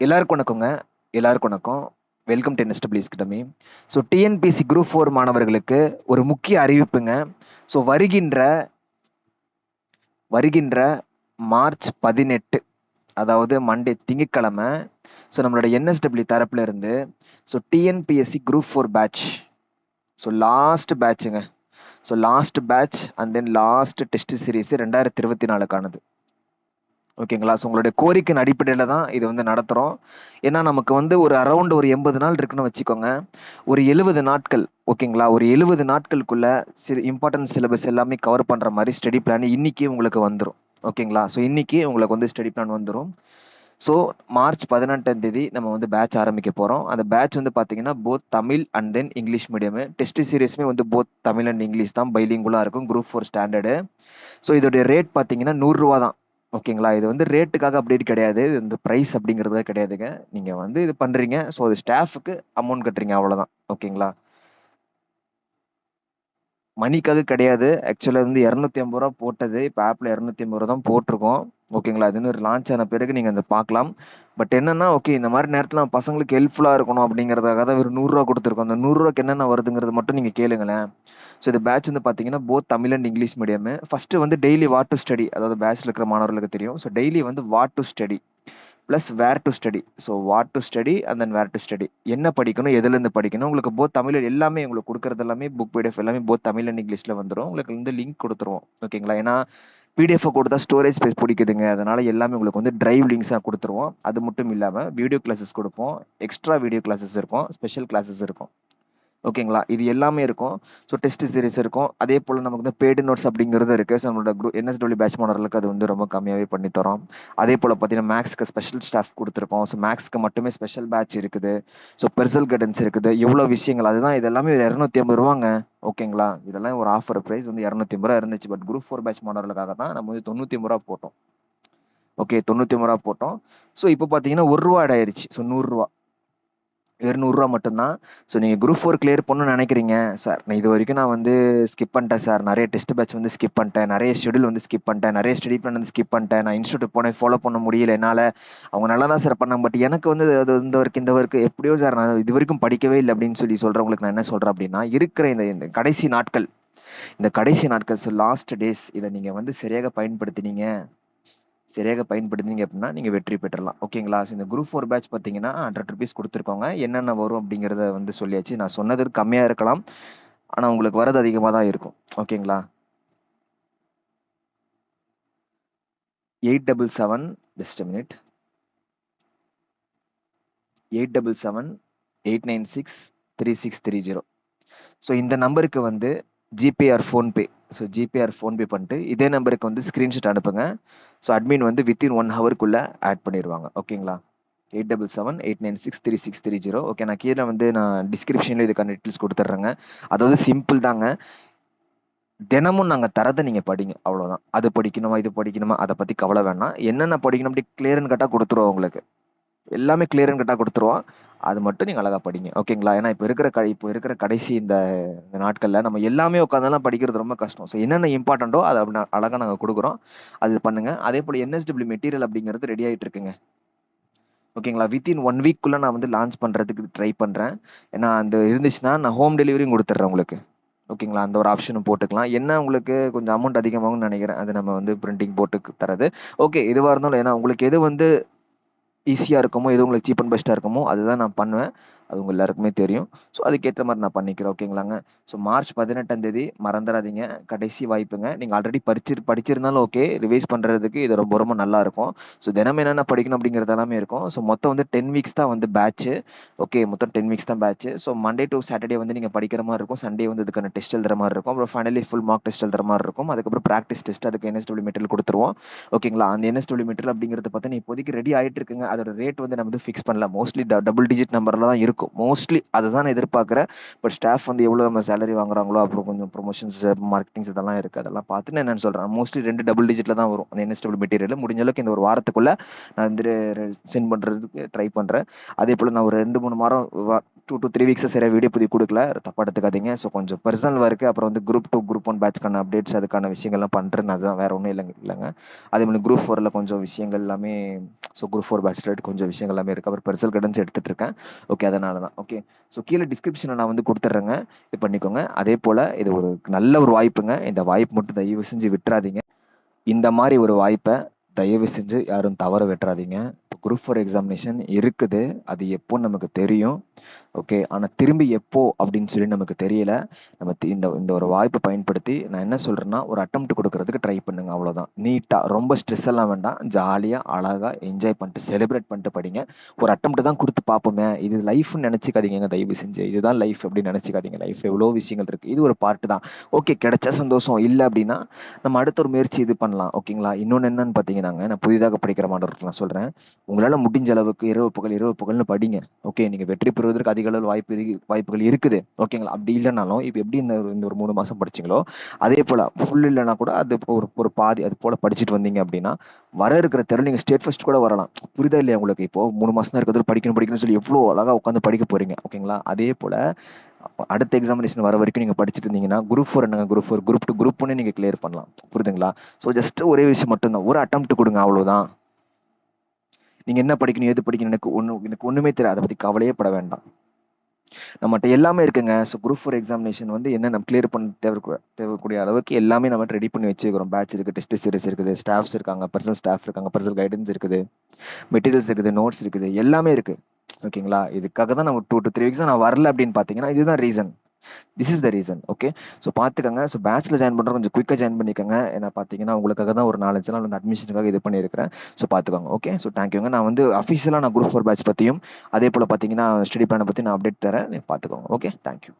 எல்லாருக்கும் வணக்கங்க. எல்லாருக்கும் வணக்கம். வெல்கம் டு என்எஸ்டபிள்யூஸ் கிட்டமே. ஸோ டிஎன்பிசி குரூப் ஃபோர் மாணவர்களுக்கு ஒரு முக்கிய அறிவிப்புங்க. ஸோ வருகின்ற வருகின்ற மார்ச் பதினெட்டு அதாவது மண்டே திங்கட்கிழமை ஸோ நம்மளோட என்எஸ்டபிள்யூ தரப்புல இருந்து so TNPSC group four batch so last பேட்சுங்க so last batch and then last test series ரெண்டாயிரத்தி இருபத்தி நாலுக்கானது. ஓகேங்களா? ஸோ உங்களுடைய கோரிக்கையின் அடிப்படையில் தான் இது வந்து நடத்துகிறோம் ஏன்னா நமக்கு வந்து ஒரு அரௌண்ட் ஒரு எண்பது நாள் இருக்குன்னு வச்சுக்கோங்க. ஒரு எழுபது நாட்கள் ஓகேங்களா? ஒரு எழுபது நாட்களுக்குள்ள சில இம்பார்ட்டன்ட் சிலபஸ் எல்லாமே கவர் பண்ணுற மாதிரி ஸ்டடி பிளான் இன்னைக்கு உங்களுக்கு வந்துடும் ஓகேங்களா? ஸோ இன்னைக்கு உங்களுக்கு வந்து ஸ்டடி பிளான் வந்துடும் ஸோ மார்ச் பதினெட்டாம் தேதி நம்ம வந்து பேட்ச் ஆரம்பிக்க போகிறோம் அந்த பேட்ச் வந்து பார்த்தீங்கன்னா both Tamil and then English medium test சீரியஸுமே வந்து போத் தமிழ் அண்ட் இங்கிலீஷ் தான் பைலிங்குலாக இருக்கும் குரூப் ஃபோர் ஸ்டாண்டர்டு ஸோ இதோடைய ரேட் பார்த்தீங்கன்னா நூறுரூவா தான் ஓகேங்களா? இது வந்து ரேட்டுக்காக அப்டேட் கிடையாது. இது இந்த ப்ரைஸ் அப்படிங்கிறது கிடையாதுங்க. நீங்கள் வந்து இது பண்ணுறீங்க ஸோ அது ஸ்டாஃபுக்கு அமௌண்ட் கட்டுறீங்க அவ்வளோதான் ஓகேங்களா? மணிக்காக கிடையாது. ஆக்சுவலாக வந்து இரநூத்தி ஐம்பது ரூபா போட்டது. இப்போ ஆப்பில் இரநூத்தி ஐம்பது ரூபா தான் போட்டிருக்கோம். ஓகேங்களா? அது இன்னும் லான்ச் ஆன பிறகு நீங்கள் அதை பார்க்கலாம். பட் என்னன்னா ஓகே இந்த மாதிரி நேரத்தில் நம்ம பசங்களுக்கு ஹெல்ப்ஃபுல்லாக இருக்கணும் அப்படிங்கிறதுக்காக தான் ஒரு நூறுரூவா கொடுத்துருக்கோம். அந்த நூறுரூவாக்கு என்னென்ன வருதுங்கிறது மட்டும் நீங்கள் கேளுங்களேன். ஸோ இந்த பேட்ச் வந்து பார்த்தீங்கன்னா both Tamil and English medium first வந்து டெய்லி வாட் டு ஸ்டடி அதாவது பேட்ச்சில் இருக்கிற மாணவர்களுக்கு தெரியும். ஸோ டெய்லி வந்து what to study plus where to study so what to study and then where to study என்ன படிக்கணும் எதுலேருந்து படிக்கணும் உங்களுக்கு போத் தமிழ் எல்லாமே உங்களுக்கு கொடுக்குறது எல்லாமே புக் பிடிஎஃப் எல்லாமே போத் தமிழ் அண்ட் இங்கிலீஷில் வந்துடும் உங்களுக்கு வந்து லிங்க் கொடுத்துருவோம். ஓகேங்களா ஏன்னா பிடிஎஃப் கொடுத்தா ஸ்டோரேஜ் ஸ்பேஸ் பிடிக்குதுங்க. அதனால எல்லாமே உங்களுக்கு வந்து டிரைவ் லிங்க்ஸாக கொடுத்துருவோம். அது மட்டும் இல்லாமல் வீடியோ கிளாஸஸ் கொடுப்போம். எக்ஸ்ட்ரா வீடியோ கிளாஸஸ் இருக்கும். ஸ்பெஷல் கிளாஸஸ் இருக்கும். ஓகேங்களா? இது எல்லாமே இருக்கும். ஸோ டெஸ்ட் சீரிஸ் இருக்கும். அதே போல் நமக்கு வந்து பேடு நோட்ஸ் அப்படிங்கிறது இருக்குது ஸோ நம்மளோட குரூப் என்எஸ்டபிள்யூ பேட்ச் மாணவர்களுக்கு அது வந்து ரொம்ப கம்மியாகவே பண்ணி தரோம். அதே போல் பார்த்தீங்கன்னா மேக்ஸ்க்கு ஸ்பெஷல் ஸ்டாஃப் கொடுத்துருக்கோம். ஸோ மேக்ஸ்க்கு மட்டுமே ஸ்பெஷல் பேட்ச் இருக்குது. ஸோ பெர்சல் கைடன்ஸ் இருக்குது. எவ்வளோ விஷயங்கள். அதுதான் இதெல்லாமே ஒரு இரநூத்தி ஐம்பது ரூபாங்க. ஓகேங்களா? இதெல்லாம் ஒரு ஆஃபர் ப்ரைஸ் வந்து இரநூத்தி ஐம்பது ரூபா இருந்துச்சு. பட் குரூப் ஃபோர் பேட்ச் மாணவர்களுக்காக தான் நம்ம வந்து தொண்ணூற்றி ஐம்பது ரூபா போட்டோம். ஓகே தொண்ணூற்றி ஒம்பது ரூபா போட்டோம். ஸோ இப்போ பார்த்தீங்கன்னா ஒரு ரூபா ஆயிடுச்சு ஸோ நூறுரூவா வெறும் மட்டும்தான். ஸோ நீங்கள் குரூப் ஃபோர் கிளியர் பண்ணணும்னு நினைக்கிறீங்க சார் நான் இது வரைக்கும் நான் வந்து ஸ்கிப் பண்ணிட்டேன் சார் நிறைய டெஸ்ட் பேட்ச் வந்து ஸ்கிப் பண்ணிட்டேன். நிறைய ஷெடியூல் வந்து ஸ்கிப் பண்ணிட்டேன். நிறைய ஸ்டடி பிளான் வந்து ஸ்கிப் பண்ணிட்டேன். நான் இன்ஸ்டியூட் போனேன் ஃபாலோ பண்ண முடியல என்னால். அவங்க நல்லா தான் சார் பண்ணாங்க. பட் எனக்கு வந்து அது இந்த வரைக்கும் இந்த வரைக்கும் எப்படியோ சார் நான் இது வரைக்கும் படிக்கவே இல்லை அப்படின்னு சொல்லி சொல்கிறவங்களுக்கு நான் என்ன சொல்கிறேன் அப்படின்னா இருக்கிற இந்த இந்த கடைசி நாட்கள் இந்த கடைசி நாட்கள் ஸோ லாஸ்ட் டேஸ் இதை நீங்கள் வந்து சரியாக பயன்படுத்தினீங்க. சரியாக பயன்படுத்திங்க அப்படின்னா நீங்கள் வெற்றி பெற்றலாம். ஓகேங்களா ஸோ இந்த குரூப் ஃபோர் பேட்ச் பார்த்தீங்கன்னா ஹண்ட்ரட் ருபீஸ் கொடுத்துருக்கோங்க. என்னென்ன வரும் அப்படிங்கிறத வந்து சொல்லியாச்சு. நான் சொன்னது கம்மியாக இருக்கலாம். ஆனால் உங்களுக்கு வரது அதிகமாக தான் இருக்கும். ஓகேங்களா eight double seven just minute eight double seven eight nine six three six three zero so இந்த நம்பருக்கு வந்து GPay or PhonePe so GPay or PhonePe பண்ணிட்டு இதே நம்பருக்கு வந்து ஸ்க்ரீன்ஷாட் அனுப்புங்க. ஸோ அட்மின் வந்து வித்தின் ஒன் ஹவருக்குள்ளே ஆட் பண்ணிடுவாங்க ஓகேங்களா eight double seven eight nine six three six three zero okay நான் கீழே வந்து நான் டிஸ்கிரிப்ஷனில் இதுக்கான டீட்டெயில்ஸ் கொடுத்துட்றேங்க. அதாவது சிம்பிள் தாங்க. தினமும் நாங்கள் தரதை நீங்கள் படிங்க. அவ்வளோதான் அது படிக்கணுமா இது படிக்கணுமா அதை பற்றி கவலை வேணாம். என்னென்ன படிக்கணும் அப்படி கிளியர்னு கட்டாக கொடுத்துருவோம் உங்களுக்கு. எல்லாமே கிளியர்னு கட்டாக கொடுத்துருவோம் அது மட்டும் நீங்கள் அழகாக படிங்க. ஓகேங்களா ஏன்னா இப்போ இருக்கிற க இப்போ இருக்கிற கடைசி இந்த இந்த நாட்களில் நம்ம எல்லாமே உட்காந்தெல்லாம் படிக்கிறது ரொம்ப கஷ்டம். ஸோ என்னென்ன இம்பார்ட்டண்ட்டோ அதை அப்படி அழகாக நாங்கள் கொடுக்குறோம். அது பண்ணுங்கள் அதே போல் என்எஸ்டபிள்யூ மெட்டீரியல் அப்படிங்கிறது ரெடி ஆகிட்டு இருக்குங்க. ஓகேங்களா வித்தின் ஒன் வீக்குள்ளே நான் வந்து லான்ச் பண்ணுறதுக்கு ட்ரை பண்ணுறேன் ஏன்னா அந்த இருந்துச்சுன்னா நான் ஹோம் டெலிவரியும் கொடுத்துட்றேன் உங்களுக்கு. ஓகேங்களா அந்த ஒரு ஆப்ஷனும் போட்டுக்கலாம். என்ன உங்களுக்கு கொஞ்சம் அமௌண்ட் அதிகமாகும்னு நினைக்கிறேன். அது நம்ம வந்து பிரிண்டிங் போட்டு தரது ஓகே எதுவாக இருந்தாலும் ஏன்னா உங்களுக்கு எது வந்து ஈஸியாக இருக்குமோ எது உங்களுக்கு சீப் அண்ட் பெஸ்ட்டாக இருக்குமோ அதுதான் நான் பண்ணுவேன். அது உங்கள் எல்லாருக்குமே தெரியும். ஸோ அதுக்கேற்ற மாதிரி நான் பண்ணிக்கிறேன் ஓகேங்களாங்க? ஸோ மார்ச் பதினெட்டாம் தேதி மறந்துடாதீங்க. கடைசி வாய்ப்புங்க. நீங்கள் ஆல்ரெடி படிச்சு படிச்சிருந்தாலும் ஓகே ரிவைஸ் பண்ணுறதுக்கு இது ரொம்ப ரொம்ப நல்லா இருக்கும். ஸோ தினம் என்னென்ன படிக்கணும் அப்படிங்கிறது எல்லாமே இருக்கும். ஸோ மொத்தம் வந்து டென் வீக்ஸ் தான் வந்து பேட்ச்சு ஓகே மொத்தம் டென் வீக்ஸ் தான் batch so Monday to Saturday வந்து நீங்கள் படிக்கிற மாதிரி இருக்கும். சண்டே வந்து இதுக்கான டெஸ்ட் எழுதுற மாதிரி இருக்கும். அப்புறம் ஃபைனலி ஃபுல் மார்க் டெஸ்ட் எழுதுற மாதிரி இருக்கும். அதுக்கப்புறம் ப்ராக்டிஸ் டெஸ்ட் அதுக்கு என்எஸ்டபிள்யூ மெட்டீரியல் கொடுத்துருவோம். ஓகேங்களா? அந்த என்எஸ்டபிள்யூ மெட்டீரியல் அப்படிங்கிறத பார்த்தா இப்போதைக்கு ரெடி ஆகிட்டு இருக்குங்க. அதோட ரேட் வந்து நம்ம வந்து ஃபிக்ஸ் பண்ணல. மோஸ்ட்லி டபுள் டிஜிட் நம்பரில் தான் இருக்கும் மோஸ்ட்லி அதுதான் நான் எதிர்பார்க்குறேன். பட் ஸ்டாஃப் வந்து எவ்வளோ நம்ம சேலரி வாங்குறாங்களோ அப்புறம் கொஞ்சம் ப்ரொமோஷன்ஸ் மார்க்கெட்டிங்ஸ் இதெல்லாம் இருக்குது அதெல்லாம் பார்த்து நான் என்னென்னு சொல்கிறேன் மோஸ்ட்லி ரெண்டு டபுள் டிஜிட்டில் தான் வரும். அந்த என்எஸ்டபிள் மெட்டீரியல் முடிஞ்ச அளவுக்கு இந்த ஒரு வாரத்துக்குள்ளே நான் வந்து சென்ட் பண்ணுறதுக்கு ட்ரை பண்ணுறேன் அதே போல் நான் ஒரு ரெண்டு மூணு வாரம் டூ டு த்ரீ வீக்ஸ் சரியாக வீடியோ புதி கொடுக்கல. தப்பாக எடுத்துக்காதீங்க. ஸோ கொஞ்சம் பர்சனல் ஒர்க்கு அப்புறம் வந்து குரூப் டூ குரூப் ஒன் பேட்ச்க்கான அப்டேட்ஸ் அதுக்கான விஷயங்கள்லாம் பண்ணுறேன் அதுதான் வேறு ஒன்றும் இல்லைங்க இல்லைங்க. அதே மாதிரி குரூப் ஃபோரில் கொஞ்சம் விஷயங்கள் எல்லாமே ஸோ குரூப் ஃபோர் பேட்ச் கொஞ்சம் விஷயங்கள் எல்லாமே இருக்குது அப்புறம் பெர்சல் கடன்ஸ் எடுத்துகிட்டு இருக்கேன். ஓகே அதனால தான் ஓகே ஸோ கீழே டிஸ்கிரிப்ஷனில் நான் வந்து கொடுத்துட்றேங்க. இது பண்ணிக்கோங்க. அதே போல் இது ஒரு நல்ல ஒரு வாய்ப்புங்க. இந்த வாய்ப்பு மட்டும் தயவு செஞ்சு விட்டுறாதீங்க. இந்த மாதிரி ஒரு வாய்ப்பை தயவு செஞ்சு யாரும் தவற விட்டுறாதீங்க. இப்போ குரூப் ஃபோர் எக்ஸாமினேஷன் இருக்குது. அது எப்போ நமக்கு தெரியும். ஓகே ஆனால் திரும்பி எப்போ அப்படின்னு சொல்லி நமக்கு தெரியல. நம்ம இந்த இந்த ஒரு வாய்ப்பை பயன்படுத்தி நான் என்ன சொல்கிறேன்னா ஒரு அட்டம் கொடுக்கறதுக்கு ட்ரை பண்ணுங்க அவ்வளோதான் நீட்டாக ரொம்ப ஸ்ட்ரெஸ் எல்லாம் வேண்டாம். ஜாலியாக அழகாக என்ஜாய் பண்ணிட்டு செலிப்ரேட் பண்ணிட்டு படிங்க. ஒரு அட்டம் தான் கொடுத்து பார்ப்போமே. இது லைஃப்னு நினச்சிக்காதீங்க தயவு செஞ்சு. இதுதான் லைஃப் அப்படின்னு நினச்சிக்காதீங்க. லைஃப் எவ்வளோ விஷயங்கள் இருக்குது இது ஒரு பார்ட்டு தான். ஓகே கிடைச்ச சந்தோஷம். இல்லை அப்படின்னா நம்ம அடுத்த ஒரு முயற்சி இது பண்ணலாம். ஓகேங்களா இன்னொன்று என்னன்னு பார்த்தீங்கன்னாங்க நான் புதிதாக படிக்கிற மாணவர்களுக்கு நான் சொல்கிறேன் உங்களால் முடிஞ்ச அளவுக்கு இரவு பகல் இரவு பகல்னு படிங்க. ஓகே நீங்கள் வெற்றி பெறுவதற்கு அதிக அளவு வாய்ப்பு வாய்ப்புகள் இருக்குது. ஓகேங்களா அப்படி இல்லைனாலும் இப்போ எப்படி இந்த இந்த ஒரு மூணு மாதம் படிச்சீங்களோ அதே போல் ஃபுல் இல்லைனா கூட அது ஒரு ஒரு பாதி அது போல் படிச்சுட்டு வந்தீங்க அப்படின்னா வர இருக்கிற திறன் நீங்கள் ஸ்டேட் ஃபஸ்ட் கூட வரலாம். புரிதா இல்லையா உங்களுக்கு? இப்போ மூணு மாதம் தான் இருக்கிறது படிக்கணும் படிக்கணும்னு சொல்லி எவ்வளோ அழகாக உட்காந்து படிக்க போறீங்க. ஓகேங்களா அதே போல் அடுத்த எக்ஸாமினேஷன் வர வரைக்கும் நீங்கள் படிச்சுட்டு இருந்தீங்கன்னா குரூப் ஃபோர் என்னங்க? குரூப் ஃபோர் குரூப் டூ குரூப்னு நீங்கள் கிளியர் பண்ணலாம். புரியுதுங்களா ஸோ ஜஸ்ட் ஒரே விஷயம் மட்டும்தான். ஒரு அட்டம் கொடுங்க அவ்வளவுதான். நீங்க என்ன படிக்கணும் எது படிக்கணும் எனக்கு ஒண்ணு எனக்கு ஒண்ணுமே தெரியாது. அதை பத்தி கவலையே பட வேண்டாம். நம்மகிட்ட எல்லாமே இருக்குங்க. ஸோ குரூப் ஃபோர் எக்ஸாமினேஷன் வந்து என்ன நம்ம கிளியர் பண்ண தேவை தேவைக்கூடிய அளவுக்கு எல்லாமே நம்ம ரெடி பண்ணி வச்சுக்கிறோம். பேட்ச் இருக்கு டெஸ்ட் சீரிஸ் இருக்குது ஸ்டாஃப்ஸ் இருக்காங்க பர்சனல் ஸ்டாஃப் இருக்காங்க பர்சனல் கைடன்ஸ் இருக்குது மெட்டீரியல்ஸ் இருக்குது நோட்ஸ் இருக்குது எல்லாமே இருக்கு. ஓகேங்களா இதுக்காக தான் நம்ம டூ டு த்ரீ வீக்ஸ் நான் வரல அப்படின்னு பார்த்தீங்கன்னா இதுதான் reason this is the reason okay so பார்த்துக்கங்க. ஸோ பேட்ச்ல ஜாயின் பண்ணுற கொஞ்சம் குயிக்காக ஜாயின் பண்ணிக்கோங்க. ஏன்னா பார்த்தீங்கன்னா உங்களுக்காக தான் ஒரு நாலஞ்சு நாள் வந்து அட்மிஷனுக்காக இது பண்ணியிருக்கிறேன். ஸோ பார்த்துக்கோங்க ஓகே ஸோ தேங்க்யூங்க நான் வந்து அஃபீஷியலாக நான் குரூப் ஃபோர் பேட்ச் பற்றியும் அதே போல் பார்த்தீங்கன்னா ஸ்டடி பிளானை பற்றி நான் அப்டேட் தரேன். பார்த்துக்கோங்க ஓகே தேங்க்யூ